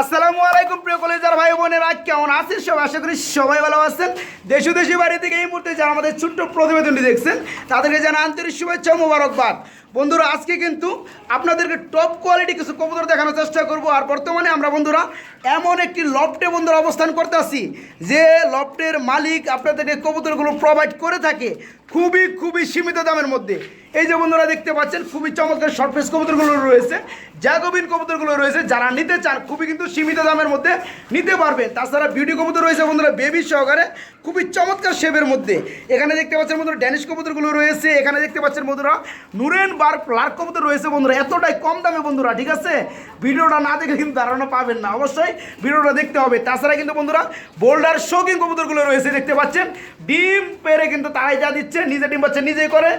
আসসালামু আলাইকুম, প্রিয় কলেজার ভাই বোনেরা, কেমন আছেন সব আশা করি সবাই ভালো আছেন। দেশ দেশি বাড়ি থেকে এই মুহূর্তে যারা আমাদের ছোট্ট প্রতিবেদনটি দেখছেন, তাদেরকে যেন আন্তরিক শুভেচ্ছা মুবারকবাদ। বন্ধুরা, আজকে কিন্তু আপনাদেরকে টপ কোয়ালিটি কিছু কবুতর দেখানোর চেষ্টা করব। আর বর্তমানে আমরা বন্ধুরা এমন একটি লফটে বন্ধুরা অবস্থান করতে আসি, যে লফটের মালিক আপনাদেরকে কবুতরগুলো প্রোভাইড করে থাকে খুবই খুবই সীমিত দামের মধ্যে। এই যে বন্ধুরা দেখতে পাচ্ছেন, খুবই চমৎকার শর্ট ফেস কবুতরগুলো রয়েছে, জাগবিন কবুতরগুলো রয়েছে। যারা নিতে চান, খুবই কিন্তু সীমিত দামের মধ্যে নিতে পারবেন। তাছাড়া বিউটি কবুতর রয়েছে বন্ধুরা বেবি সহকারে। খুবই চমৎকার শেপের মধ্যে। এখানে দেখতে পাচ্ছেন বন্ধুরা, ড্যানিশ কবুতরগুলো রয়েছে। এখানে দেখতে পাচ্ছেন বন্ধুরা, নুরেন বার লার্ক কবুতর রয়েছে বন্ধুরা। এতটাই কম দামে বন্ধুরা, ঠিক আছে? ভিডিওটা না দেখে কিন্তু ধারণা পাবেন না। অবশ্যই ভিডিওটা দেখতে হবে। তাছাড়া কিন্তু বন্ধুরা, বোল্ডার শৌকিং কবুতরগুলো রয়েছে, দেখতে পাচ্ছেন? ডিম পেরে কিন্তু তারাই যা দিচ্ছে, নিজে ডিম বাচ্চা নিজেই করে।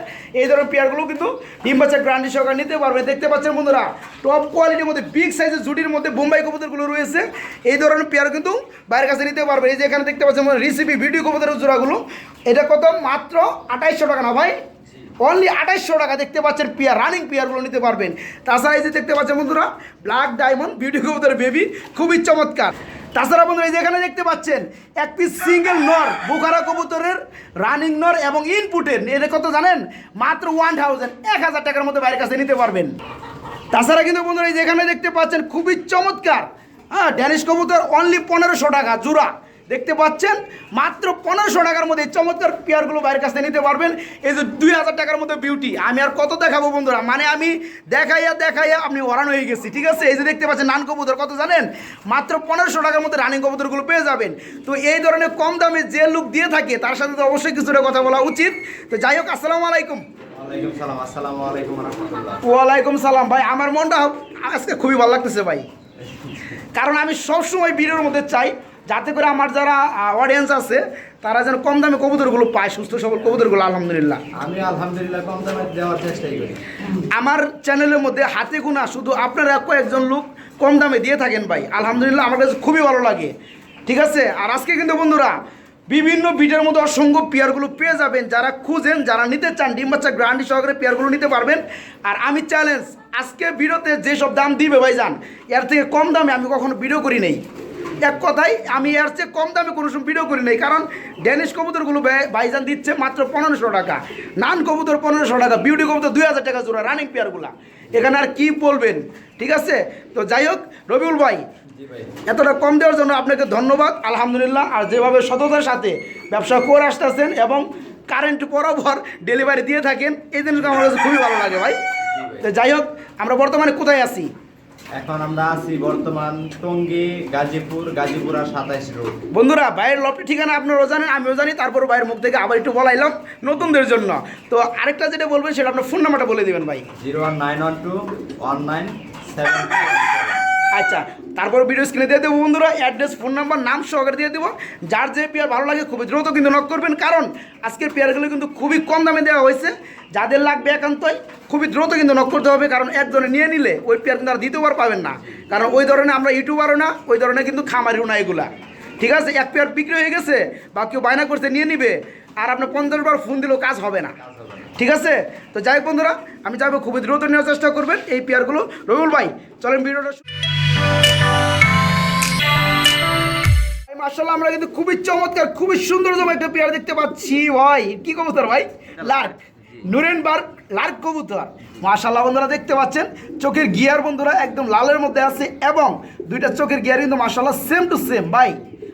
এই ধরনের পেয়ারগুলো কিন্তু ডিম বাচ্চা গ্রান্ডি সহকারে নিতে পারবে। দেখতে পাচ্ছেন বন্ধুরা টপ কোয়ালিটির মধ্যে বিগ সাইজের জুটির মধ্যে বোম্বাই কবুতরগুলো রয়েছে। এই ধরনের পেয়ার কিন্তু বাইরের কাছে নিতে পারবে। এই যে এখানে দেখতে পাচ্ছেন রিসিপি ভিডিও কবুতরের জোড়াগুলো। এটা কত? মাত্র আঠাইশশো টাকা না ভাই? অনলি আঠাইশশো টাকা দেখতে পাচ্ছেন পিয়ার রানিং পিয়ারগুলো নিতে পারবেন। তাছাড়া এই যে দেখতে পাচ্ছেন বন্ধুরা ব্ল্যাক ডায়মন্ড বিউটি কবুতরের বেবি খুবই চমৎকার। তাছাড়া বন্ধুরা, এই যে এখানে দেখতে পাচ্ছেন, এক পিস সিঙ্গেল নর বুখারা কবুতরের রানিং নর এবং ইনপুটের এটা কত জানেন? মাত্র ওয়ান থাউজেন্ড এক হাজার টাকার মধ্যে বাইরের কাছে নিতে পারবেন। তাছাড়া কিন্তু বন্ধুরা, এই যে এখানে দেখতে পাচ্ছেন, খুবই চমৎকার। হ্যাঁ ড্যানিশ কবুতর অনলি পনেরোশো টাকা, জোড়া। দেখতে পাচ্ছেন? মাত্র পনেরোশো টাকার মধ্যে চমৎকার পেয়ারগুলো বাইরের কাছে নিতে পারবেন। এই যে দুই হাজার টাকার মধ্যে বিউটি আমি আর কত দেখাবো বন্ধুরা? মানে আমি দেখাইয়া দেখাইয়া আপনি ওরান হয়ে গেছি ঠিক আছে? এই যে দেখতে পাচ্ছেন নান কবুতর কত জানেন? মাত্র পনেরোশো টাকার মধ্যে রানিং কবুতরগুলো পেয়ে যাবেন। তো এই ধরনের কম দামে যে লুক দিয়ে থাকে তার সাথে তো অবশ্যই কিছুটা কথা বলা উচিত। তো যাই হোক আসসালামু আলাইকুম। ওয়ালাইকুম সালাম। ভাই আমার মনটা আজকে খুবই ভালো লাগতেছে ভাই। কারণ আমি সবসময় ভিডিওর মধ্যে চাই যাতে করে আমার যারা অডিয়েন্স আছে তারা যেন কম দামে কবুতরগুলো পায় সুস্থ সবল কবুতরগুলো আলহামদুলিল্লাহ। আমি আলহামদুলিল্লাহ কম দামে দেওয়ার চেষ্টাই করি। আমার চ্যানেলের মধ্যে হাতে গোনা শুধু আপনারা কয়েকজন লোক কম দামে দিয়ে থাকেন ভাই। আলহামদুলিল্লাহ আমার কাছে খুবই ভালো লাগে। ঠিক আছে? আর আজকে কিন্তু বন্ধুরা বিভিন্ন ভিডিওর মধ্যে অসংখ্য পেয়ারগুলো পেয়ে যাবেন। যারা খুঁজেন যারা নিতে চান ডিম বাচ্চা গ্রান্ডি সহকারে পেয়ারগুলো নিতে পারবেন। আর আমি চ্যালেঞ্জ আজকে ভিডিওতে যেসব দাম দিবে ভাইজান এর থেকে কম দামে আমি কখনো ভিডিও করি নেই। এক কথাই আমি এর চেয়ে কম দামে কোনো সময় ভিডিও করি নাই। কারণ ড্যানিশ কবুতরগুলো ভাই- ভাইজান দিচ্ছে মাত্র পনেরোশো টাকা। নান কবুতর পনেরোশো টাকা বিউটি কবুতর দুই হাজার টাকা জোড়া রানিং পেয়ারগুলা এখানে আর কি বলবেন? ঠিক আছে? তো যাই হোক রবিউল ভাই ভাই। এতটা কম দেওয়ার জন্য আপনাকে ধন্যবাদ আলহামদুলিল্লাহ। আর যেভাবে সততার সাথে ব্যবসা করে আসতেছেন এবং কারেন্ট বরাবর ডেলিভারি দিয়ে থাকেন এই জিনিসটা আমার কাছে খুবই ভালো লাগে ভাই। তো যাই হোক আমরা বর্তমানে কোথায় আছি? এখন আমরা আছি বর্তমান টঙ্গী গাজীপুর গাজীপুর আর সাতাইশ রোড বন্ধুরা ভাইয়ের লপটি ঠিকানা আপনারাও জানেন আমিও জানি তারপর ভাইয়ের মুখ থেকে আবার একটু বলাইলাম নতুনদের জন্য। তো আরেকটা যেটা বলবেন সেটা আপনার ফোন নাম্বারটা বলে দেবেন ভাই। Zero one nine one two one nine seven. আচ্ছা তারপর ভিডিও স্ক্রিনে দিয়ে দেবো বন্ধুরা অ্যাড্রেস ফোন নাম্বার নাম সহকারে দিয়ে দেবো। যার যে পেয়ার ভালো লাগে খুবই দ্রুত কিন্তু নক করবেন, কারণ আজকের পেয়ারগুলো কিন্তু খুবই কম দামে দেওয়া হয়েছে। যাদের লাগবে একান্তই, খুবই দ্রুত কিন্তু নক করতে হবে, কারণ একজনে নিয়ে নিলে ওই পেয়ার কিন্তু আর দ্বিতীয়বার পাবেন না। কারণ ওই ধরনের আমরা ইউটিউবারও না, ওই ধরনের কিন্তু খামারিও না এগুলা। ঠিক আছে, এক পেয়ার বিক্রি হয়ে গেছে, বা কেউ বায়না করছে, নিয়ে নিবে, আর আপনার পঞ্চাশ বার ফোন দিলেও কাজ হবে না। ঠিক আছে? তো যাই বন্ধুরা, আমি চাইব খুবই দ্রুত নেওয়ার চেষ্টা করবেন এই পেয়ারগুলো রবিউল ভাই, চলেন ভিডিওটা মার্শাল্লাহ আমরা কিন্তু খুবই চমৎকার খুবই সুন্দরতম একটা পেয়ার দেখতে পাচ্ছি। ভাই কি কবুতর ভাই? লার্ক। নুরেনবার্গ লার্ক কবুতর। মার্শাল্লাহ বন্ধুরা দেখতে পাচ্ছেন চোখের গিয়ার বন্ধুরা একদম লালের মধ্যে আছে এবং দুইটা চোখের গিয়ার কিন্তু মার্শাল্লাহ সেম টু সেম ভাই।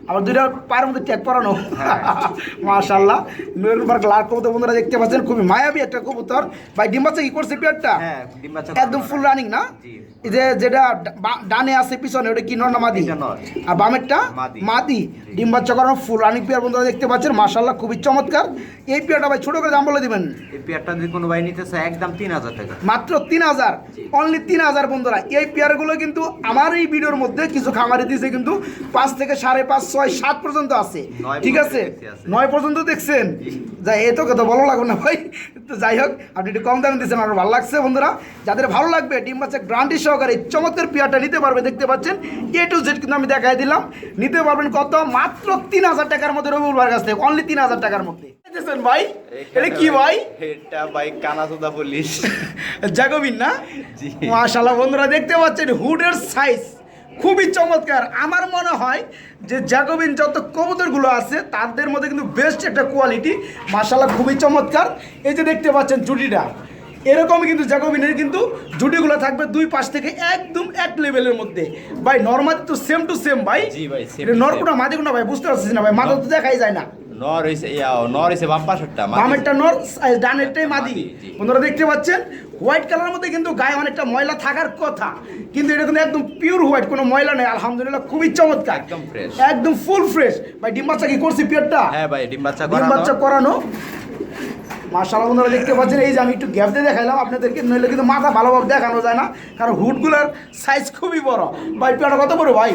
আবার দুইটা পায়ের মধ্যে ট্যাগ করানো মার্শাল্লাহ নুরেনবার্গ লার্ক কবুতর বন্ধুরা দেখতে পাচ্ছেন খুবই মায়াবী একটা কবুতর। ভাই ডিম বাচ্চা কি করছে পেয়ারটা হ্যাঁ একদম ফুল রানিং না? যে যেটা ডানে আছে পিছনে ওটা কি নর না মাদি? আর বামেরটা? মাদি। মাদি। ডিম বাচ্চা করানো ফুল রানিং পেয়ার বন্ধুরা দেখতে পাচ্ছেন মাশাল্লাহ খুবই চমৎকার। এই পেয়ারটা ভাই ছোট করে দাম বলে দিবেন? এই পেয়ারটা যদি কোনো ভাই নিতে চায় একদম তিন হাজার টাকা। মাত্র তিন হাজার? অনলি তিন হাজার বন্ধুরা। এই পেয়ারগুলো কিন্তু আমার এই ভিডিওর মধ্যে কিছু খামারি দিয়েছে কিন্তু পাঁচ থেকে সাড়ে পাঁচ ছয় সাত পর্যন্ত আছে। ঠিক আছে? নয় পর্যন্ত দেখছেন? যাই এ তো কথা ভালো লাগবে না ভাই। তো যাই হোক আপনি একটু কম দামে দিচ্ছেন আমার ভালো লাগছে বন্ধুরা। যাদের ভালো লাগবে ডিম বাচ্চা গ্রান্টি সহকারে চমৎকার পেয়ারটা নিতে পারবে দেখতে পাচ্ছেন? এ টু জেড কিন্তু আমি দেখাই দিলাম। নিতে পারবেন কত? মাত্র তিন হাজার টাকার মধ্যে রবিউল ভাইয়ের কাছ থেকে অনলি তিন হাজার টাকার মধ্যে। ভাই? এটা কি ভাই? এটা ভাই কানাচুদা পুলিশ। জাগবিন না? জি। মাশাল্লাহ বন্ধুরা দেখতে পাচ্ছেন হুডের সাইজ খুবই চমৎকার। আমার মনে হয় যে জ্যাকোবিন যত কবুতরগুলো আছে তাদের মধ্যে কিন্তু বেস্ট একটা কোয়ালিটি মাসাল্লাহ খুবই চমৎকার। এই যে দেখতে পাচ্ছেন জুটিটা এরকমই কিন্তু জ্যাকোবিনের কিন্তু জুটিগুলো থাকবে দুই পাশ থেকে একদম এক লেভেলের মধ্যে। ভাই নর্মাল তো সেম টু সেম ভাই। জি মাঝে same এটা to নর same। কোনা মাদি কোনা ভাই বুঝতে পারছিস না ভাই মাথা তো দেখাই যায় না। নর হইছে ইয়া নর হইছে বাম পাশেরটা বামেরটা নর ডানেরটাই মাদি বন্ধুরা দেখতে পাচ্ছেন হোয়াইট কালারের মধ্যে কিন্তু গায়ে অনেকটা ময়লা থাকার কথা। কিন্তু এটা কিন্তু একদম পিওর হোয়াইট কোনো ময়লা নেই। আলহামদুলিল্লাহ খুবই চমৎকার। একদম fresh। একদম ফুল ফ্রেশ ভাই ডিম বাচ্চা কি করছি পিওরটা হ্যাঁ ভাই ডিম বাচ্চা ডিম করানো। বাচ্চা করানো। মাশাআল্লাহ বন্ধুরা দেখতে পাচ্ছেন এই যে আমি একটু গ্যাপ দিয়ে দেখাইলাম আপনাদেরকে নইলে কিন্তু মাথা ভালোভাবে দেখানো যায় না কারণ হুডগুলোর সাইজ খুবই বড়। ভাই পেয়ারটা কত বড় ভাই?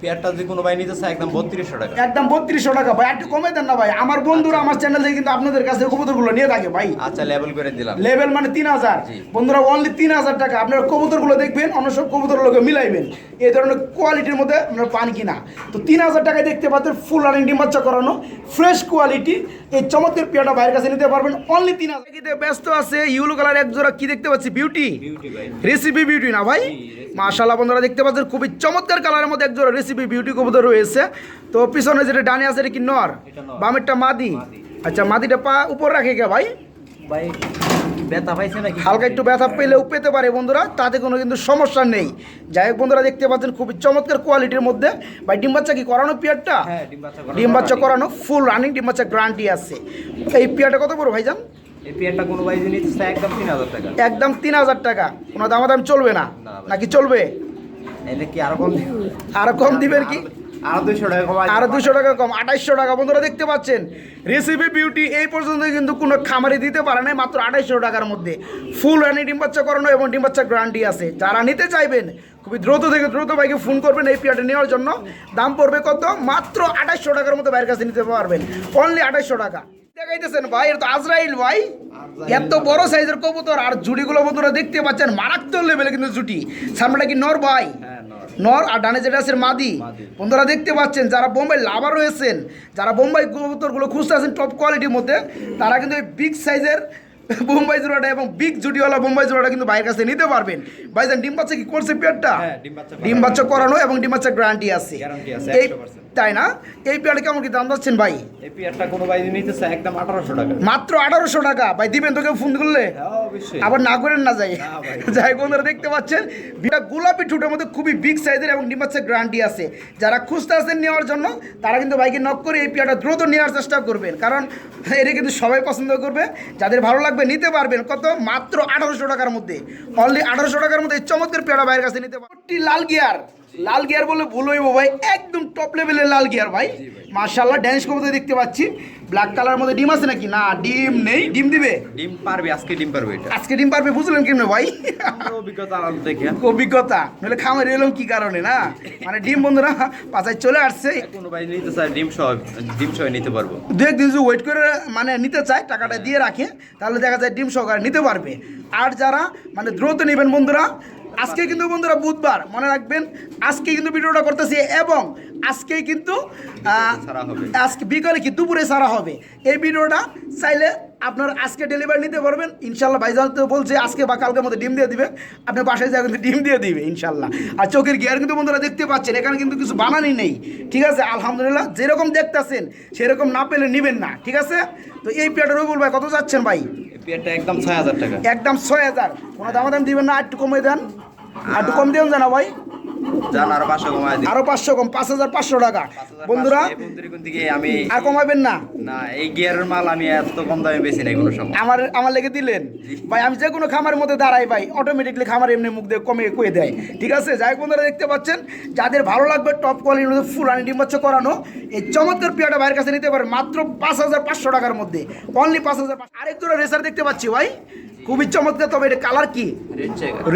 পেয়ারটা যদি কোনো ভাই নিতে চায় একদম বত্রিশশো টাকা। একদম বত্রিশশো টাকা ভাই একটু কমে দেন না ভাই। আমার বন্ধুরা আমার চ্যানেল থেকে কিন্তু আপনাদের কাছে কবুতরগুলো নিয়ে থাকে ভাই। আচ্ছা লেভেল করে দিলাম। লেভেল মানে তিন হাজার। বন্ধুরা অনলি তিন হাজার টাকা। আপনারা কবুতরগুলো দেখবেন অন্য সব কবুতর লোকে মিলাইবেন। এই ধরনের কোয়ালিটির মধ্যে আপনারা পান কিনা। তো তিন হাজার টাকায় দেখতে পাচ্ছেন ফুল রানিং ডিম বাচ্চা করানো। ফ্রেশ কোয়ালিটি এই চমৎকার পেয়াটা বাইরের কাছে নিতে পারবেন। অনলি তিন হাজার। ব্যস্ত আছে ইউলো কালার এক জোড়া কি দেখতে পাচ্ছি? বিউটি বিউটি রেসিপি বিউটি না ভাই? মাশাল্লাহ বন্ধুরা দেখতে পাচ্ছেন খুবই চমৎকার কালারের মধ্যে এক জোড়া রেসিপি বিউটি কবুতর রয়েছে। তো পিছনে যেটা ডানে আছে এটা কি নর। বামেরটা মাদি। মাদি। আচ্ছা মাদিটা পা উপর রাখে কে ভাই? ভাই ব্যথা পাইছে নাকি? হালকা একটু ব্যথা পেলেও পেতে পারে বন্ধুরা তাতে কোনো কিন্তু সমস্যা নেই। যাই হোক বন্ধুরা দেখতে পাচ্ছেন খুবই চমৎকার কোয়ালিটির মধ্যে। ভাই ডিম বাচ্চা কি করানো পিয়ারটা? হ্যাঁ ডিম বাচ্চা করানো। ফুল রানিং ডিম বাচ্চা গ্যারান্টি আছে। এই পিয়ারটা কত বড় ভাইজান? এই পেয়ারটা কোনো ভাই যদি একদম তিন হাজার টাকা। একদম তিন হাজার টাকা। কোনো দামাদাম চলবে না? নাকি চলবে? এলে কি আরও কম দিবে? আরও কম দিবেন কি? আরও দুশো টাকা কম আঠাইশশো টাকা। বন্ধুরা দেখতে পাচ্ছেন রেসিপি বিউটি এই পর্যন্ত কিন্তু কোনো খামারে দিতে পারে নাই মাত্র আঠাইশশো টাকার মধ্যে। ফুল রানি ডিম বাচ্চা করানো এবং ডিম বাচ্চা গ্যারান্টি আছে। যারা নিতে চাইবেন খুবই দ্রুত থেকে দ্রুত বাইকে ফোন করবেন এই পিয়াটা নেওয়ার জন্য। দাম পড়বে কত? মাত্র আঠাইশশো টাকার মতো বাইরের কাছে নিতে পারবেন। অনলি আঠাইশশো টাকা। দেখাইতেছেন ভাই এটা তো আজরাইল ভাই। এত বড় সাইজের কবুতর আর জুড়িগুলো বন্ধুরা দেখতে পাচ্ছেন মারাত্মক লেভেলে কিন্তু জুটি। সামনেটা কি নর ভাই? হ্যাঁ। নর আর ডানে যেটা আছে মাদি। বন্ধুরা দেখতে পাচ্ছেন যারা বোম্বাই লাভার রয়েছেন যারা বোম্বাই কবুতরগুলো খুঁজতে আছেন টপ কোয়ালিটির মধ্যে তারা কিন্তু এই বিগ সাইজের বোম্বাই জোড়াটা এবং বিগ জুটিওয়ালা বোম্বাই জোড়াটা কিন্তু বাইরের কাছে নিতে পারবেন। ভাইজান ডিম বাচ্চা কি করছে পেয়ারটা হ্যাঁ, ডিম বাচ্চা করানো। এবং ডিম বাচ্চা গ্যারান্টি আছে। এই 100% তাই না? এই পেয়ারটা কেমন কি দাম যাচ্ছেন ভাই? এই পেয়ারটা কোনো ভাই নিতে চায় একদম আঠারোশো টাকা। মাত্র আঠারোশো টাকা। ভাই দিবেন তোকে ফোন করলে? হ্যাঁ আবার না করেন না যাই। যাই বন্ধুরা দেখতে পাচ্ছেন বিটা গোলাপি ঠুটের মধ্যে খুবই বিগ সাইজের এবং ডিমাচ্ছে গ্যারান্টি আছে। যারা খুঁজতে আছেন নেওয়ার জন্য তারা কিন্তু বাইকে নক করে এই পিয়াটা দ্রুত নেওয়ার চেষ্টা করবেন। কারণ এটা কিন্তু সবাই পছন্দ করবে। যাদের ভালো লাগবে নিতে পারবেন। কত? মাত্র আঠারোশো টাকার মধ্যে। অনলি আঠারোশো টাকার মধ্যে এই চমৎকার পেয়ারা বাইরের কাছে নিতে পারবেন। লাল গিয়ার। লাল গিয়ার বলে ভুল হইব ভাই একদম টপ লেভেলের লাল গিয়ার ভাই। মার্শাল্লাহ ড্যান্স করতে দেখতে পাচ্ছি। ব্ল্যাক কালার মধ্যে ডিম আছে নাকি? না ডিম নেই। ডিম দিবে? ডিম পারবে আজকে ডিম পারবে এটা। আজকে ডিম পারবে বুঝলেন কেমনে ভাই? অভিজ্ঞতা দেখে অভিজ্ঞতা। নাহলে খামারে এলাম কি কারণে না? মানে ডিম বন্ধুরা পাশায় চলে আসছে। কোনো ভাই নিতে চায় ডিম সহ ডিম সহ নিতে পারব। দু একদিন যদি ওয়েট করে মানে নিতে চায় টাকাটা দিয়ে রাখে তাহলে দেখা যায় ডিম সহকারে নিতে পারবে। আর যারা মানে দ্রুত নেবেন বন্ধুরা আজকে কিন্তু বন্ধুরা বুধবার মনে রাখবেন আজকে কিন্তু ভিডিওটা করতেছি এবং আজকেই কিন্তু। আজকে বিকালে কি দুপুরে সারা হবে এই ভিডিওটা চাইলে আপনার আজকে ডেলিভারি নিতে পারবেন। ইনশাল্লাহ ভাইজান তো বলছে আজকে বা কালকের মধ্যে ডিম দিয়ে দিবে। আপনার বাসায় যা কিন্তু ডিম দিয়ে দিবে ইনশাল্লাহ। আর চোখের গিয়ার কিন্তু বন্ধুরা দেখতে পাচ্ছেন এখানে কিন্তু কিছু বানানি নেই। ঠিক আছে? আলহামদুলিল্লাহ যেরকম দেখতেছেন সেরকম না পেলে নেবেন না। ঠিক আছে? তো এই পেয়ারটা রবিউল ভাই কত যাচ্ছেন ভাই? পেয়ারটা একদম ছয় হাজার টাকা। একদম ছয় হাজার। কোনো দামাদাম দিবেন না একটু কমে দেন। আর একটু কম দেন জানা ভাই। আর পাঁচশো কমায় দিই আরও পাঁচশো কম পাঁচ হাজার পাঁচশো টাকা। বন্ধুরা আমি আর কমাবেন না? না এই গিয়ারের মাল আমি এত কম দামে বেশি নাই কোনো সময়। আমার আমার লেগে দিলেন? ভাই আমি যে কোনো খামারের মধ্যে দাঁড়াই ভাই অটোমেটিকলি খামার এমনি মুখ দিয়ে কমে কয়ে দেয়। ঠিক আছে? যাই বন্ধুরা দেখতে পাচ্ছেন যাদের ভালো লাগবে টপ কোয়ালিটির মধ্যে ফুল আনি ডিম বাচ্চা করানো এই চমৎকার পিয়াটা বাইরের কাছে নিতে পারেন মাত্র পাঁচ হাজার পাঁচশো টাকার মধ্যে। অনলি পাঁচ হাজার আরেক দুটো রেসার দেখতে পাচ্ছি ভাই। খুবই চমৎকার তবে এটা কালার কি?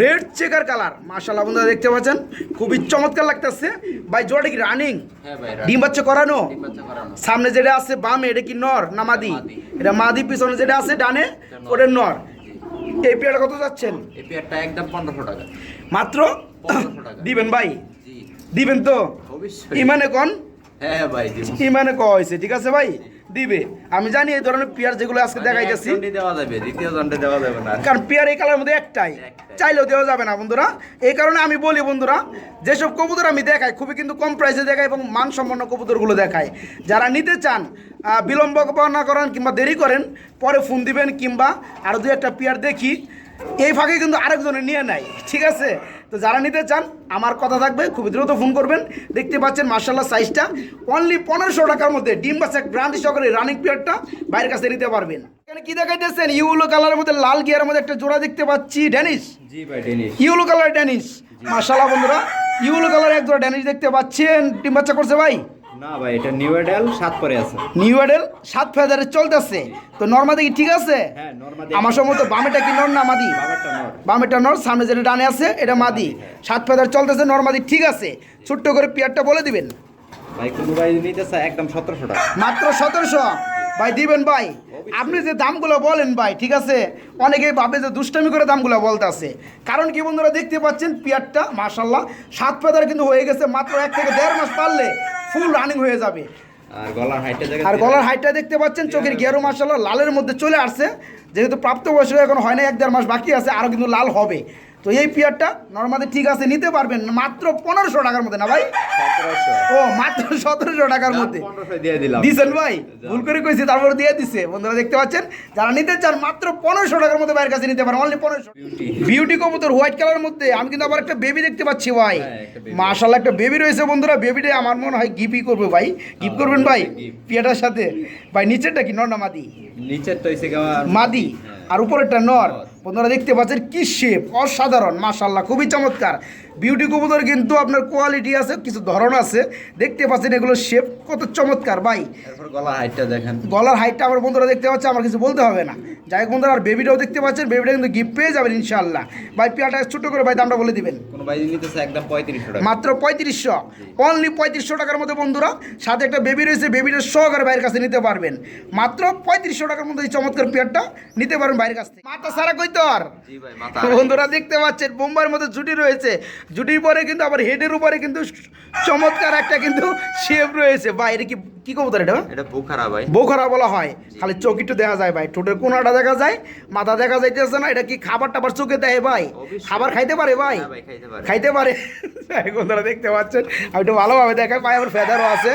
রেড চেকার কালার মাশাল্লাহ বন্ধুরা দেখতে পাচ্ছেন? খুবই চমৎকার লাগতেছে। ভাই জোড়াটা কি রানিং হ্যাঁ ডিম বাচ্চা করানো? ডিম বাচ্চা করানো। সামনে যেটা আছে বামে এটা কি নর না মাদি। এটা মাদি পিছনে যেটা আছে ডানে ওটা নর। এই পেয়ারটা কত যাচ্ছেন? এই পেয়ারটা একদম পনেরোশো টাকা। মাত্র? দিবেন ভাই? দিবেন তো? ইমানে কন? হ্যাঁ ভাই ইমানে ক হয়েছে ঠিক আছে ভাই? দিবে। আমি জানি এই ধরনের পেয়ার যেগুলো আজকে দেখাইতেছি। দেওয়া যাবে দ্বিতীয় জনটা দেওয়া যাবে না। কারণ পেয়ার এই কালার মধ্যে একটাই। চাইলেও দেওয়া যাবে না বন্ধুরা। এই কারণে আমি বলি বন্ধুরা যেসব কবুতর আমি দেখাই খুবই কিন্তু কম প্রাইসে দেখাই এবং মানসম্পন্ন কবুতরগুলো দেখাই। যারা নিতে চান বিলম্ব না করেন কিংবা দেরি করেন পরে ফোন দিবেন কিংবা আরও দু একটা পেয়ার দেখি। এই ফাঁকে কিন্তু আরেকজনে নিয়ে নেয় ঠিক আছে? তো যারা নিতে চান আমার কথা থাকবে খুব দ্রুত ফোন করবেন। দেখতে পাচ্ছেন মার্শাল্লাহ সাইজটা অনলি পনেরোশো টাকার মধ্যে ডিম বাচ্চা ব্রান্ড সহকারে রানিং পেয়ারটা বাইরের কাছে নিতে পারবেন। এখানে কি দেখাইতেছেন? ইউলো কালারের মধ্যে লাল গিয়ার মধ্যে একটা জোড়া দেখতে পাচ্ছি ড্যানিশ জি ভাই ডেনিস ইউলো কালার ড্যানিশ মার্শাল্লাহ বন্ধুরা ইউলো কালার এক জোড়া ড্যানিশ দেখতে পাচ্ছেন। ডিম বাচ্চা করছে ভাই? না ভাই এটা নিউ এডেল সাত পরে আছে। নিউ এডেল সাত ফেদারে চলতেছে। তো নর্মাদি কি ঠিক আছে? হ্যাঁ নর্মাদি আমার সম্ভবত বামেটা কি নর না মাদি? নর। বামেটা নর সামনে যেটা ডানে আছে এটা মাদি। সাত ফেদার চলতেছে নর্মাদি ঠিক আছে। ছোট্ট করে পিয়ারটা বলে দিবেন। ভাই কোনো ভাই নিতে চায় একদম সতেরোশো টাকা মাত্র সতেরোশো। ভাই দিবেন ভাই। আপনি যে দামগুলো বলেন ভাই ঠিক আছে? অনেকেই ভাবে যে দুষ্টামি করে দামগুলো বলতেছে কারণ কি বন্ধুরা দেখতে পাচ্ছেন পিয়ারটা মাশাল্লাহ সাত ফেদার কিন্তু হয়ে গেছে মাত্র এক থেকে দেড় মাস পারলে ফুল রানিং হয়ে যাবে। আর গলার হাইটটা আর গলার হাইটটা দেখতে পাচ্ছেন চোখের গেরো মাশাল্লাহ লালের মধ্যে চলে আসছে। যেহেতু প্রাপ্তবয়স্ক এখন হয় না এক দেড় মাস বাকি আছে আরও কিন্তু লাল হবে। তো এই পিয়ারটা নর্মালি ঠিক আছে নিতে পারবেন মাত্র পনেরোশো টাকার মধ্যে না ভাই? ও মাত্র সতেরোশো টাকার মধ্যে। দিছেন ভাই? ভুল করে কইছি তারপর দিয়ে দিছে। বন্ধুরা দেখতে পাচ্ছেন যারা নিতে চান মাত্র পনেরোশো টাকার মধ্যে বাইরের কাছে নিতে পারেন অনলি পনেরোশো। বিউটি কবুতর হোয়াইট কালারের মধ্যে আমি কিন্তু আবার একটা বেবি দেখতে পাচ্ছি ভাই। হ্যাঁ, একটা মাশাল্লাহ একটা বেবি রয়েছে বন্ধুরা। বেবিটা আমার মনে হয় গিপই করবে ভাই। গিফট করবেন ভাই পিয়াটার সাথে। ভাই নিচেরটা কি? নর না মাদি? নিচের তো হইছে গা মাদি। আর উপরেরটা নর। বন্ধুরা দেখতে পাচ্ছেন কি শেপ অসাধারণ মাশাল্লাহ খুবই চমৎকার। বিউটি কবুতর কিন্তু আপনার কোয়ালিটি আছে কিছু ধরন আছে। দেখতে পাচ্ছেন এগুলো শেপ কত চমৎকার ভাই। গলার হাইটটা দেখেন। গলার হাইটটা আমার বন্ধুরা দেখতে পাচ্ছে আমার কিছু বলতে হবে না। যাই বন্ধুরা আর বেবিটাও দেখতে পাচ্ছেন বেবিটা কিন্তু গিফট পেয়ে যাবেন ইনশাল্লাহ ভাই পিয়াটা ছোট করে ভাই দামটা বলে দিবেন। কোনো ভাই নিতে একদম পঁয়ত্রিশশো টাকা। মাত্র পঁয়ত্রিশশো। অনলি পঁয়ত্রিশশো টাকার মধ্যে বন্ধুরা সাথে একটা বেবি রয়েছে বেবিটা সহকারে বাইরের কাছে নিতে পারবেন। মাত্র পঁয়ত্রিশশো টাকার মধ্যে এই চমৎকার পেয়ারটা নিতে পারবেন বাইরের কাছ থেকে। মাথা সারা কই তোর বন্ধুরা দেখতে পাচ্ছেন বোম্বাইয়ের মধ্যে জুটি রয়েছে। জুটির পরে কিন্তু আবার হেডের উপরে কিন্তু চমৎকার একটা কিন্তু শেপ রয়েছে। ভাই এটা কি কি কবুতর এটা এটা বুখারা ভাই। বোখরা বলা হয়। খালি চকিটা দেখা যায় ভাই। ঠোঁটের কোনাটা দেখা যায় মাথা দেখা যাইতেছে না। এটা কি খাবার টাবার চোখে দেয় ভাই? খাবার খাইতে পারে ভাই? হ্যাঁ ভাই খাইতে পারে। তারা দেখতে পাচ্ছেন। আমি একটু ভালোভাবে দেখাই। পায়ে আবার ফেদারও আছে।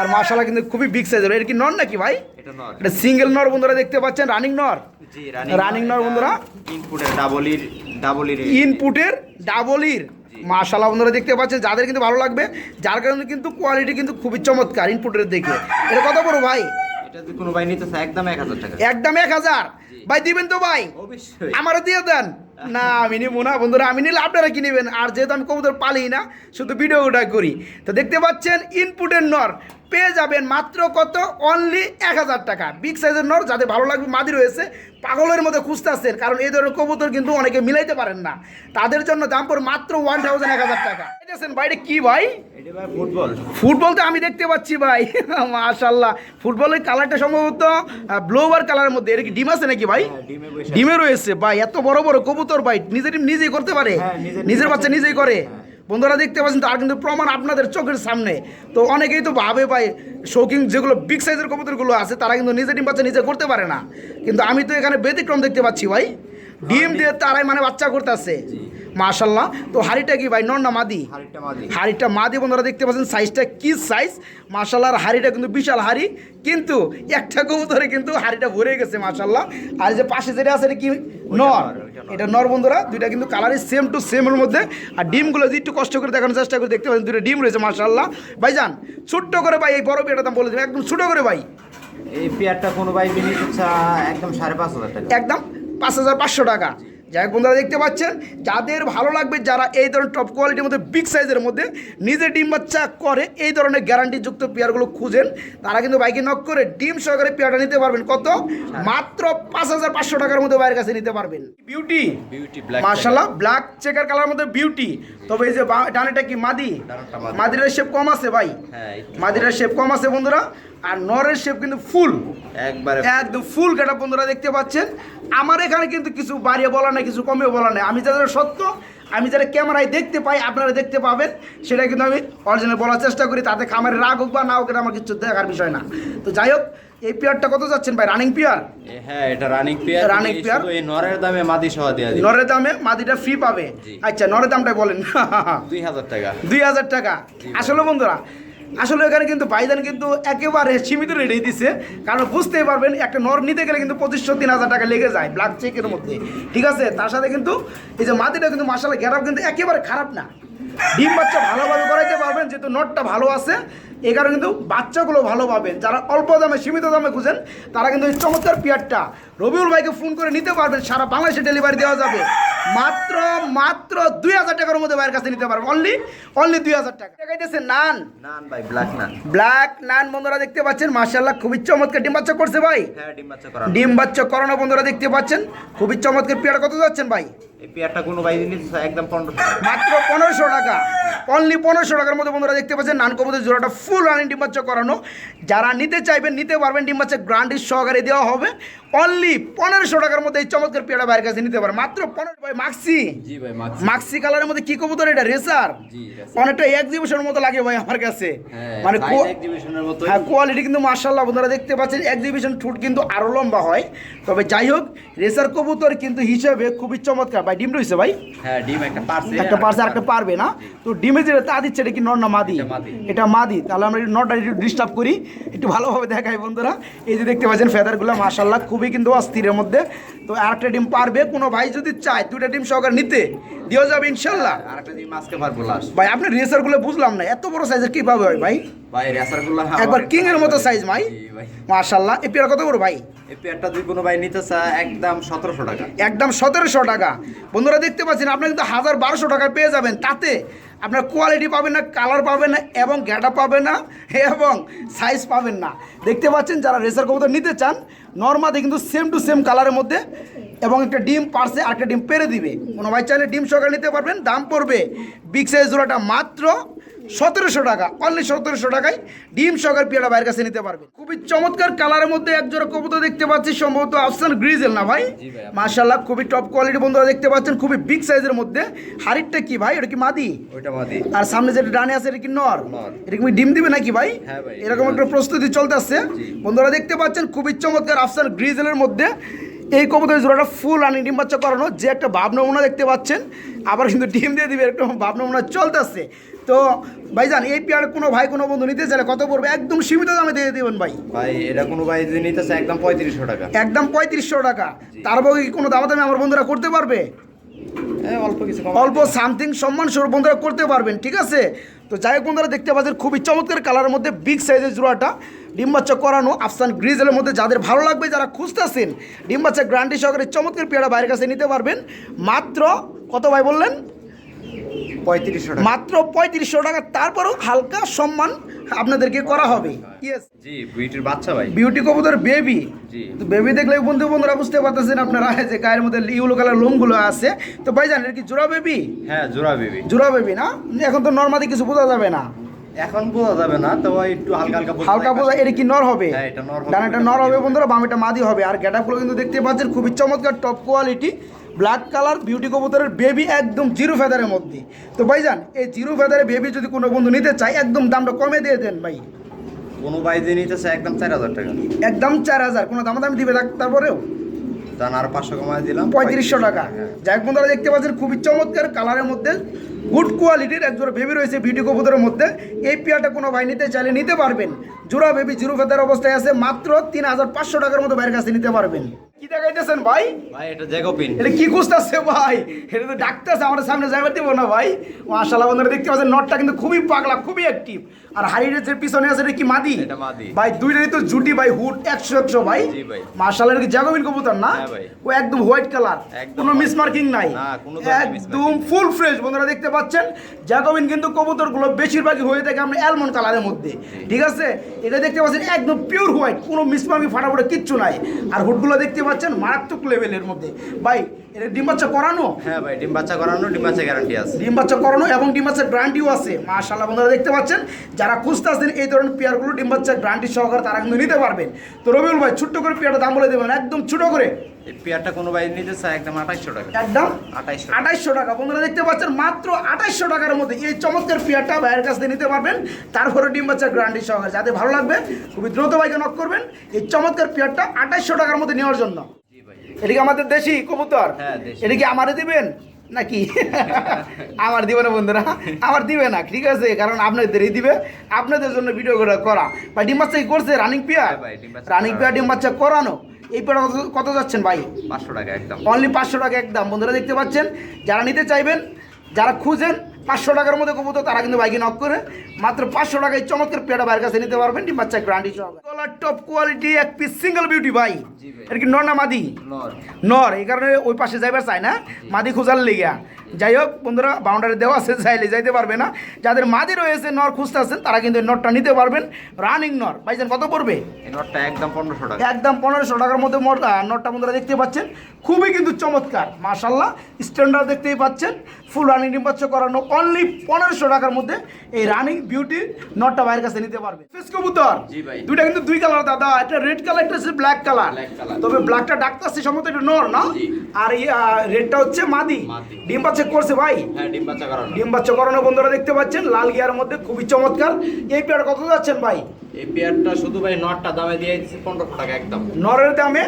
আর মাশাল্লাহ কিন্তু খুবই বিগ সাইজের এটা কি নর নাকি ভাই? এটা নর। এটা সিঙ্গেল নর বন্ধুরা দেখতে পাচ্ছেন। রানিং নর? জি রানিং নর। বন্ধুরা? ইনপুটের ডাবলির ডাবলির ইনপুটের ডাবলির মাশাল্লাহ বন্ধুরা দেখতে পাচ্ছেন যাদের কিন্তু ভালো লাগবে যার কারণে কিন্তু কোয়ালিটি কিন্তু খুবই চমৎকার ইনপুটের দেখে এটা কত বড় ভাই? কোনো ভাই নিতে একদম এক হাজার টাকা। একদম এক হাজার? ভাই দিবেন তো ভাই? আমারও দিয়ে দেন। না আমি নিবো না বন্ধুরা আমি নিলে আপনারা কি নেবেন? আর যেহেতু আমি কবুতর পালি না শুধু ভিডিওটা করি। তো দেখতে পাচ্ছেন ইনপুটের নর। পেয়ে যাবেন মাত্র কত? অনলি এক হাজার টাকা। বিগ সাইজের নর যাদের ভালো লাগবে মাদি রয়েছে। পাগলের মধ্যে খুঁজতেছেন কারণ এই ধরনের কবুতর কিন্তু অনেকে মিলাইতে পারেন না। তাদের জন্য দাম পড়ে মাত্র ওয়ান থাউজেন্ড এক হাজার টাকা। দেখছেন বাইরে কি ভাই? ফুটবল। ফুটবল তো আমি দেখতে পাচ্ছি ভাই। মাশাল্লাহ ফুটবলের কালারটা সম্ভবত ব্লোবার কালারের মধ্যে। এটা কি ডিম আছে নাকি ভাই? হ্যাঁ, ডিমে রয়েছে। ভাই এত বড় বড় কবুতর ভাই নিজের ডিম নিজেই করতে পারে? হ্যাঁ, নিজের বাচ্চা নিজেই করে? হ্যাঁ। বন্ধুরা দেখতে পাচ্ছেন তার কিন্তু প্রমাণ আপনাদের চোখের সামনে। তো অনেকেই তো ভাবে ভাই শৌখিন যেগুলো বিগ সাইজের কবুতরগুলো আছে তারা কিন্তু নিজে ডিম বাচ্চা নিজে করতে পারে না। কিন্তু আমি তো এখানে ব্যতিক্রম দেখতে পাচ্ছি ভাই। ডিম দিয়ে তারাই মানে বাচ্চা করতেছে। মাশাল্লাহ তো হাড়িটা কি ভাই নর না মাদি? হাড়িটা মাদি। বন্ধুরা দেখতে পাচ্ছেন সাইজটা কি সাইজ? মাশাল্লাহর হাড়িটা কিন্তু বিশাল হাড়ি। কিন্তু একটা কবুতরে কিন্তু হাড়িটা ভরে গেছে মাশাল্লাহ আর যে পাশে যেটা আছে এটা কি? নর। এটা নর বন্ধুরা দুইটা কিন্তু কালারই সেম টু সেমের মধ্যে। আর ডিমগুলো যদি একটু কষ্ট করে দেখানোর চেষ্টা করে দেখতে পাচ্ছেন দুটো ডিম রয়েছে মাশাল্লাহ ভাইজান ছোট্ট করে ভাই এই বড় বিয়েটা দাম বলে দেবেন একদম ছোট করে ভাই। এই পেয়ারটা কোনো ভাই একদম সাড়ে পাঁচ হাজার টাকা। একদম পাঁচ হাজার পাঁচশো টাকা। যাই বন্ধুরা দেখতে পাচ্ছেন যাদের ভালো লাগবে যারা এই ধরনের টপ কোয়ালিটির মধ্যে বিগ সাইজের মধ্যে নিজে ডিম বাচ্চা করে এই ধরনের গ্যারান্টিযুক্ত পেয়ারগুলো খুঁজেন তারা কিন্তু বাইকে নক করে ডিম সহকারে পেয়ারটা নিতে পারবেন। কত? মাত্র পাঁচ হাজার পাঁচশো টাকার মধ্যে বাইরের কাছে নিতে পারবেন। বিউটি বিউটি ব্ল্যাক মার্শাল্লাহ ব্ল্যাক চেকার কালার মধ্যে বিউটি তবে এই যে ডানেটা কি মাদি? মাদিরের শেপ কম আছে ভাই। হ্যাঁ মাদিরের শেপ কম আছে বন্ধুরা। আর নরের শেপ কিন্তু ফুল একবারে একদম ফুল কাটা বন্ধুরা দেখতে পাচ্ছেন। আমার এখানে কিন্তু কিছু বাড়িয়ে বলা নাই কিছু কমে বলা নাই। আমি যাদের সত্য আমি যেটা ক্যামেরায় দেখতে পাই আপনারা দেখতে পাবেন। সেটা কিন্তু আমি অরিজিনাল বলার চেষ্টা করি তাতে খামারে রাগ হোক বা না হোক এটা আমার কিছু দেখার বিষয় না। তো যাই হোক এই পিয়ারটা কত যাচ্ছেন ভাই? Running pair? হ্যাঁ এটা রানিং পিয়ার। Running peer. এই নরের দামে মাদি সহ দেয়া দিই নরের দামে মাদিটা ফ্রি পাবে। আচ্ছা নরের দামটাই বলেন। দুই হাজার টাকা। দুই হাজার টাকা। আসলে বন্ধুরা আসলে এখানে কিন্তু ভাইজান কিন্তু একেবারে সীমিত রেটেই দিছে। কারণ বুঝতেই পারবেন, একটা নর নিতে গেলে কিন্তু পঁচিশশো, তিন হাজার টাকা লেগে যায় ব্ল্যাক চেকের মধ্যে। ঠিক আছে? তার সাথে কিন্তু এই যে মাদিটা কিন্তু মাসালা গ্যারাপ কিন্তু একেবারে খারাপ না। ডিম বাচ্চা ভালোভাবে করাইতে পারবেন, যেহেতু নটটা ভালো আছে এই কারণে কিন্তু বাচ্চাগুলো ভালো পাবেন। যারা অল্প দামে সীমিত দামে খুঁজেন তারা কিন্তু এই চমৎকার পেয়ারটা রবিউল ভাইকে ফোন করে নিতে পারবেন। সারা বাংলাদেশে ডেলিভারি দেওয়া যাবে। মাত্র মাত্র দুই হাজার টাকার মধ্যে ভাইয়ের কাছে নিতে পারবেন। অনলি অনলি দুই হাজার টাকা। দেখাইতেছে নান। নান ভাই ব্ল্যাক নান। ব্ল্যাক নান বন্ধুরা দেখতে পাচ্ছেন। মার্শাল্লাহ খুবই চমৎকার। ডিম বাচ্চা করছে ভাই? হ্যাঁ ডিম বাচ্চা করা ডিম বাচ্চা করানো বন্ধুরা দেখতে পাচ্ছেন। খুবই চমৎকার। পেয়ার কত যাচ্ছেন ভাই? এই পেয়ারটা কোনো ভাই একদম পনেরো মাত্র পনেরোশো টাকা। অনলি পনেরোশো টাকার মধ্যে বন্ধুরা দেখতে পাচ্ছেন। নান কবুতর জোড়াটা ফুল রানিং ডিম বাচ্চা করানো। যারা নিতে চাইবেন নিতে পারবেন ডিম বাচ্চা গ্রান্ডির সহকারে দেওয়া হবে। অনলি পনেরোশো টাকার মধ্যে এই চমৎকার পেয়ারা বাইরের কাছে নিতে পারেন মাত্র পনেরো ভাই মাক্সি মাক্স কালারের মধ্যে কি কবুতর এটা? রেসার অনেকটা এক্সিবিশনের মতো লাগে ভাই আমার কাছে। হ্যাঁ মানে হ্যাঁ কোয়ালিটি কিন্তু মার্শাল্লাহ আপনারা দেখতে পাচ্ছেন। এক্সিবিশন ঠুট কিন্তু আরও লম্বা হয়। তবে যাই হোক রেসার কবুতর কিন্তু হিসেবে খুবই চমৎকার। ভাই ডিম রয়েছে ভাই? হ্যাঁ ডিম একটা পারছে। একটা পার্সে একটা পারবে না? তো ডিমে যেটা তা দিচ্ছে এটা কি নর না মাদি? এটা মাদি। তাহলে আমরা এই নটটা একটু ডিস্টার্ব করি একটু ভালোভাবে দেখাই বন্ধুরা। এই যে দেখতে পাচ্ছেন ফেদারগুলো মার্শাল্লাহ খুবই কিন্তু অস্থিরের মধ্যে। তো আরেকটা ডিম পারবে কোনো ভাই যদি চায় দুটা ডিম সহকারে নিতে দেওয়া যাবে ইনশাল্লাহ আর একটা ডিম আজকে পারব লাস্ট ভাই আপনার রেসারগুলো বুঝলাম না এত বড় সাইজের কীভাবে হয় ভাই? ভাই একবার কিং এর মতো সাইজ ভাই। পেয়ার কত বড় ভাই? এই পেয়ারটা যদি কোনো ভাই নিতে চায় একদম সতেরোশো টাকা। একদম সতেরোশো টাকা। বন্ধুরা দেখতে পাচ্ছেন আপনি কিন্তু হাজার বারোশো টাকায় পেয়ে যাবেন তাতে আপনার কোয়ালিটি পাবেন না কালার পাবেন না, এবং গ্যাটা পাবেন না, এবং সাইজ পাবেন না। দেখতে পাচ্ছেন যারা রেসার কবুতর নিতে চান নর্মালি কিন্তু সেম টু সেম কালারের মধ্যে এবং একটা ডিম পারছে আর একটা ডিম পেরে দিবে। কোনো ভাই চাইলে ডিম সহকারে নিতে পারবেন দাম পড়বে। বিগ সাইজ জোড়াটা মাত্র সতেরোশো টাকা অনলি সতেরোশো টাকায় ডিম সহকার পিয়াটা বাইরের কাছে নিতে পারবে খুবই চমৎকার কালারের মধ্যে এক জোড়া কবুতর দেখতে পাচ্ছি সম্ভবত আফসান গ্রিজেল না ভাই। মাশাল্লাহ খুবই টপ কোয়ালিটি বন্ধুরা দেখতে পাচ্ছেন খুবই বিগ সাইজের মধ্যে। হাড়িটা কি ভাই? ওটা কি মাদি? ওইটা মাদি। আর সামনে যেটা ডানে আছে এটা কি নর। এটা কি ডিম দিবে নাকি ভাই? হ্যাঁ এরকম একটা প্রস্তুতি চলতেছে জি। বন্ধুরা দেখতে পাচ্ছেন খুবই চমৎকার আফসান গ্রিজেলের মধ্যে। এই কবুতরের জোড়াটা ফুল রানিং ডিম বাচ্চা করানো যে একটা ভাব নমুনা দেখতে পাচ্ছেন আবার কিন্তু ডিম দিয়ে দিবে একটা ভাব নমুনা চলতেছে। তো ভাই ভাইজান এই পেয়ার কোনো ভাই কোনো বন্ধু নিতে চাইলে কত পড়বে? একদম সীমিত দামে দিয়ে দেবেন ভাই। ভাই এটা কোনো ভাই যদি নিতে চায় একদম পঁয়ত্রিশশো টাকা। একদম পঁয়ত্রিশশো টাকা। তার তারপর কি কোনো দামাদামি আমার বন্ধুরা করতে পারবে? অল্প কিছু অল্প সামথিং সম্মান স্বরূপ বন্ধুরা করতে পারবেন ঠিক আছে? তো যাই হোক বন্ধুরা দেখতে পাচ্ছেন খুবই চমৎকার কালারের মধ্যে বিগ সাইজের জোড়াটা। ডিম বাচ্চা করানো আফসান গ্রিজেলের মধ্যে যাদের ভালো লাগবে যারা খুঁজতেছেন ডিম বাচ্চা গ্রান্টি সহকারে চমৎকার পেয়ারা বাইরের কাছে নিতে পারবেন। মাত্র কত ভাই বললেন? পঁয়ত্রিশশো টাকা। মাত্র পঁয়ত্রিশশো টাকা। তারপরও হালকা সম্মান আপনাদেরকে করা হবে। ইয়েস জি বিউটির বাচ্চা ভাই। বিউটি কবুতর বেবি তো বেবি দেখলে বন্ধু বন্ধুরা বুঝতে পারতেছেন আপনারা যে গায়ের মধ্যে ইউলো কালার লোমগুলো আছে। তো ভাই জানেন কি জোড়া বেবি হ্যাঁ জোড়া বেবি জোড়া বেবি না? এখন তো নর্মালি কিছু বোঝা যাবে না। এখন বোঝা যাবে না তো একটু হালকা হালকা হালকা। বোঝা এটা কি নর হবে? হ্যাঁ, এটা নর হবে। ডানাটা নর হবে বন্ধুরা বামেটা মাদি হবে। আর গেটাপগুলো কিন্তু দেখতে পাচ্ছেন খুবই চমৎকার top quality black colour beauty কবুতরের বেবি একদম জিরো ফেদারের মধ্যে। তো ভাইজান এই জিরো ফেদারের বেবি যদি কোনো বন্ধু নিতে চায় একদম দামটা কমে দিয়ে দেন ভাই। কোনো ভাই যদি নিতে চায় একদম চার হাজার টাকা। একদম চার হাজার কোনো দাম দামি দিবে তার- তারপরেও? জান আর পাঁচশো কমায় দিলাম পঁয়ত্রিশশো টাকা। যাই বন্ধুরা দেখতে পাচ্ছেন খুবই চমৎকার কালারের মধ্যে গুড কোয়ালিটির একজোড়া বেবি রয়েছে বিউটি কবুতরের মধ্যে। এই পেয়ারটা কোনো ভাই নিতে চাইলে নিতে পারবেন। জোড়া বেবি জিরো ফেদার অবস্থায় আছে মাত্র তিন হাজার পাঁচশো টাকার মতো বাইরের কাছে নিতে পারবেন। কি দেখাইতেছেন ভাই? ভাই এটা জ্যাকোপিন। এটা কি খুঁজতেছে ভাই? এটা তো ডাকতেছে আমাদের সামনে যাইবার দেবো না ভাই। মাশাল্লাহ বন্ধুরা দেখতে পাচ্ছেন নটটা কিন্তু খুবই পাগলা খুবই অ্যাক্টিভ আর হারিয়ে যে পিছনে আছে এটা কি মাদি? এটা মাদি। ভাই দুইটাই তো জুটি ভাই হুড একশো একশো ভাই। জি ভাই। মাশাল্লাহ এটা কি জাগোবিন কবুতর না? হ্যাঁ। ও একদম হোয়াইট কালার কোনো white। মিস মার্কিং নাই একদম ফুল ফ্রেশ বন্ধুরা দেখতে পাচ্ছেন? জ্যাকোবিন কিন্তু কবুতরগুলো বেশিরভাগই হয়ে থাকে আমরা অ্যালমন্ড কালারের মধ্যে। ঠিক আছে? এটা দেখতে পাচ্ছেন একদম পিওর হোয়াইট কোনো মিসমার্কি ফাটাফাটা কিচ্ছু নাই। আর হুডগুলো দেখতে পাচ্ছেন মারাত্মক লেভেলের মধ্যে। ভাই এটা ডিম বাচ্চা করানো? হ্যাঁ ভাই ডিম বাচ্চা করানো ডিম বাচ্চা গ্যারান্টি আছে। ডিম বাচ্চা করানো এবং ডিম বাচ্চার গ্রান্টিও আছে। মাশাল্লাহ বন্ধুরা দেখতে পাচ্ছেন? যারা খুঁজতে আসছেন এই ধরনের পেয়ারগুলো ডিম বাচ্চার গ্রান্টি সহকারে তারা কিন্তু নিতে পারবেন। তো রবিউল ভাই ছোট্ট করে পেয়ারটা দাম বলে দেবেন একদম ছোট করে। এই পেয়ারটা কোনো নিতে চায় একদম আঠাইশশো টাকা। একদম? আঠাইশশো আঠাইশশো টাকা। বন্ধুরা দেখতে পাচ্ছেন মাত্র আঠাইশশো টাকার মধ্যে এই চমৎকার পেয়ারটা ভাইয়ের কাছ থেকে নিতে পারবেন। তারপরে ডিম সহকারে। যাতে ভালো লাগবে খুবই দ্রুত ভাইকে নক করবেন এই চমৎকার পেয়ারটা আঠাইশশো টাকার মধ্যে নেওয়ার জন্য। এটা কি আমাদের দেশি কবুতর? হ্যাঁ, এটা কি আমারে দিবেন নাকি? আমার দিবে না বন্ধুরা আমার দিবে না ঠিক আছে কারণ আপনাদেরই দিবে। আপনাদের জন্য ভিডিও করে ভাই ডিম বাচ্চা কি করছে? Running pair? হ্যাঁ রানিং। পেয়ার ডিম বাচ্চা করানো। এই পেয়ার কত- কত যাচ্ছেন ভাই? পাঁচশো টাকা একদম। অনলি পাঁচশো টাকা একদম। বন্ধুরা দেখতে পাচ্ছেন যারা নিতে চাইবেন যারা খুঁজেন পাঁচশো টাকার মধ্যে কবুতর তারা কিন্তু বাইকে নক করে মাত্র পাঁচশো টাকায় চমৎকার পেয়ারা বাইরের কাছে নিতে পারবেন ডিম বাচ্চা গ্রান্ডি সহকারে টপ কোয়ালিটি এক পিস সিঙ্গেল বিউটি ভাই। এটা কি নর না মাদি? নর। নর এই কারণে ওই পাশে যাইবার চাই না। মাদি খোঁজার লেগা যাই হোক বন্ধুরা বাউন্ডারি দেওয়া আছে চাইলে যাইতে পারবে না। যাদের মাদি রয়েছে নর খুঁজতে আছেন তারা কিন্তু এই নরটা নিতে পারবেন। রানিং নর। ভাইজান কত পড়বে? নটটা একদম পনেরোশো টাকা। একদম পনেরোশো টাকার মধ্যে নোটটা বন্ধুরা দেখতে পাচ্ছেন। খুবই কিন্তু চমৎকার মাশাল্লাহ স্ট্যান্ডার্ড দেখতেই পাচ্ছেন। ফুল রানিং ডিম্বাচ্ছ করানো অনলি পনেরোশো টাকার মধ্যে এই রানিং বিউটি নটটা বাইরের কাছে নিতে পারবে। ফেস কবুতর? দুইটা কিন্তু দুই কালার দাদা। একটা রেড কালার একটা হচ্ছে ব্ল্যাক কালার। তবে ব্ল্যাকটা ডাক্তার সম্মত একটা নর না। আর রেডটা হচ্ছে মাদি। মাদি। ডিম বাচ্চা করছে ভাই? হ্যাঁ ডিম বাচ্চা করানো। ডিম বাচ্চা করানো বন্ধুরা দেখতে পাচ্ছেন লাল গিয়ার মধ্যে খুবই চমৎকার। এই পেয়ার কত যাচ্ছেন ভাই? এই পেয়ারটা শুধু ভাই নটটা দামে দিয়ে দিচ্ছি পনেরোশো টাকা একদম। নরের দামে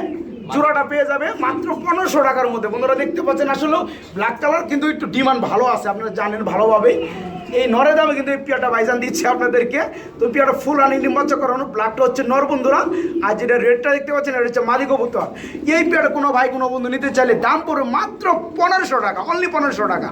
জোড়াটা পেয়ে যাবে মাত্র পনেরোশো টাকার মধ্যে। বন্ধুরা দেখতে পাচ্ছেন আসলে ব্ল্যাক কালার কিন্তু একটু ডিমান্ড ভালো আছে আপনারা জানেন ভালোভাবে। এই নরে দামে কিন্তু এই পিয়াটা বাইজান দিচ্ছে আপনাদেরকে। তো পিয়াটা ফুল আনি ডিম্বাচ্চ করানো ব্ল্যাকটা হচ্ছে নর বন্ধুরা। আর যেটা রেটটা দেখতে পাচ্ছেন, এটা হচ্ছে মালিক কবুতর। এই পিয়াটা কোনো ভাই কোনো বন্ধু নিতে চাইলে দাম পড়বে মাত্র পনেরোশো টাকা অনলি পনেরোশো টাকা।